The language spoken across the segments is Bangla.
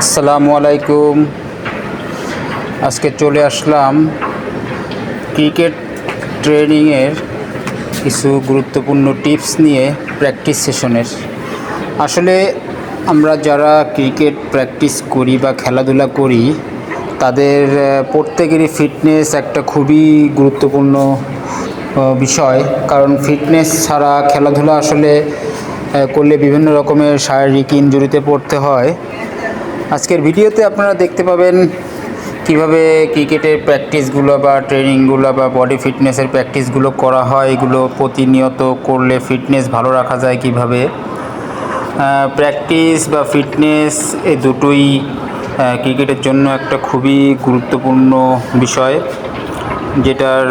আসসালামু আলাইকুম। আজকে চলে আসলাম ক্রিকেট ট্রেনিংয়ের কিছু গুরুত্বপূর্ণ টিপস নিয়ে প্র্যাকটিস সেশনের। আসলে আমরা যারা ক্রিকেট প্র্যাকটিস করি বা খেলাধুলা করি, তাদের প্রত্যেকেরই ফিটনেস একটা খুবই গুরুত্বপূর্ণ বিষয়। কারণ ফিটনেস ছাড়া খেলাধুলা আসলে করলে বিভিন্ন রকমের শারীরিক ইনজুরিতে পড়তে হয়। আজকের ভিডিওতে আপনারা দেখতে পাবেন কীভাবে ক্রিকেটের প্র্যাকটিসগুলো বা ট্রেনিংগুলো বা বডি ফিটনেসের প্র্যাকটিসগুলো করা হয়, এগুলো প্রতিনিয়ত করলে ফিটনেস ভালো রাখা যায় কীভাবে। প্র্যাকটিস বা ফিটনেস এ দুটোই ক্রিকেটের জন্য একটা খুবই গুরুত্বপূর্ণ বিষয়, যেটার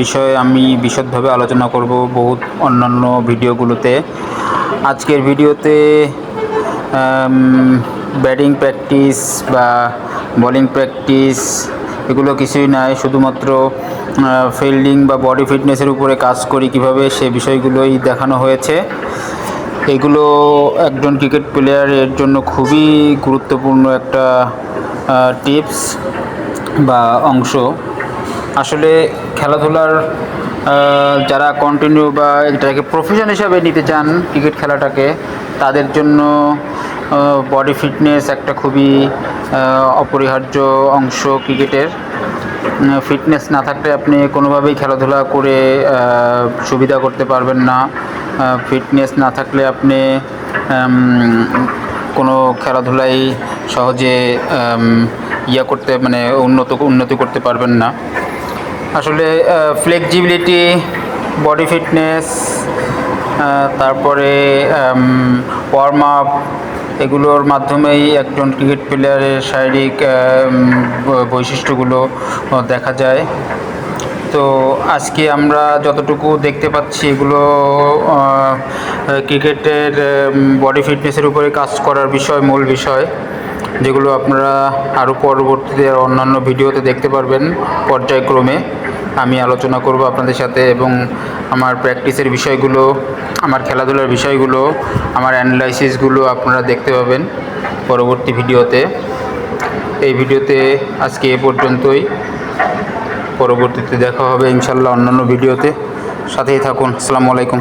বিষয়ে আমি বিশদভাবে আলোচনা করব বহুত অন্যান্য ভিডিওগুলোতে। আজকের ভিডিওতে ব্যাটিং প্র্যাকটিস বা বলিং প্র্যাকটিস, এগুলো কিছুই নয় শুধুমাত্র ফিল্ডিং বা বডি ফিটনেসের উপরে কাজ করি কীভাবে সে বিষয়গুলোই দেখানো হয়েছে। এগুলো একজন ক্রিকেট প্লেয়ারের জন্য খুবই গুরুত্বপূর্ণ একটা টিপস বা অংশ। আসলে খেলাধুলার যারা কন্টিনিউ বা এটাকে প্রফেশন হিসাবে নিতে চান ক্রিকেট খেলাটাকে, তাদের জন্য বডি ফিটনেস একটা খুবই অপরিহার্য অংশ ক্রিকেটের। ফিটনেস না থাকলে আপনি কোনোভাবেই খেলাধুলা করে সুবিধা করতে পারবেন না। ফিটনেস না থাকলে আপনি কোনো খেলাধুলাই সহজে ইয়া করতে মানে উন্নত, উন্নতি করতে পারবেন না। আসলে ফ্লেক্সিবিলিটি বডি ফিটনেস তারপরে ওয়ার্ম আপ এগুলোর মাধ্যমেই একজন ক্রিকেট প্লেয়ারের শারীরিক বৈশিষ্ট্যগুলো দেখা যায়। তো আজকে আমরা যতটুকু দেখতে পাচ্ছি এগুলো ক্রিকেটের বডি ফিটনেসের উপরে কাজ করার বিষয়, মূল বিষয়। যেগুলো আপনারা আরও পরবর্তীতে অন্যান্য ভিডিওতে দেখতে পারবেন পর্যায়ক্রমে। আমি আলোচনা করব আপনাদের সাথে এবং আমার প্র্যাকটিসের বিষয়গুলো, আমার খেলাধুলার বিষয়গুলো, আমার অ্যানালাইসিসগুলো আপনারা দেখতে পাবেন পরবর্তী ভিডিওতে। এই ভিডিওতে আজকে এ পর্যন্তই। পরবর্তীতে দেখা হবে ইনশাল্লাহ অন্যান্য ভিডিওতে। সাথেই থাকুন। আসসালামু আলাইকুম।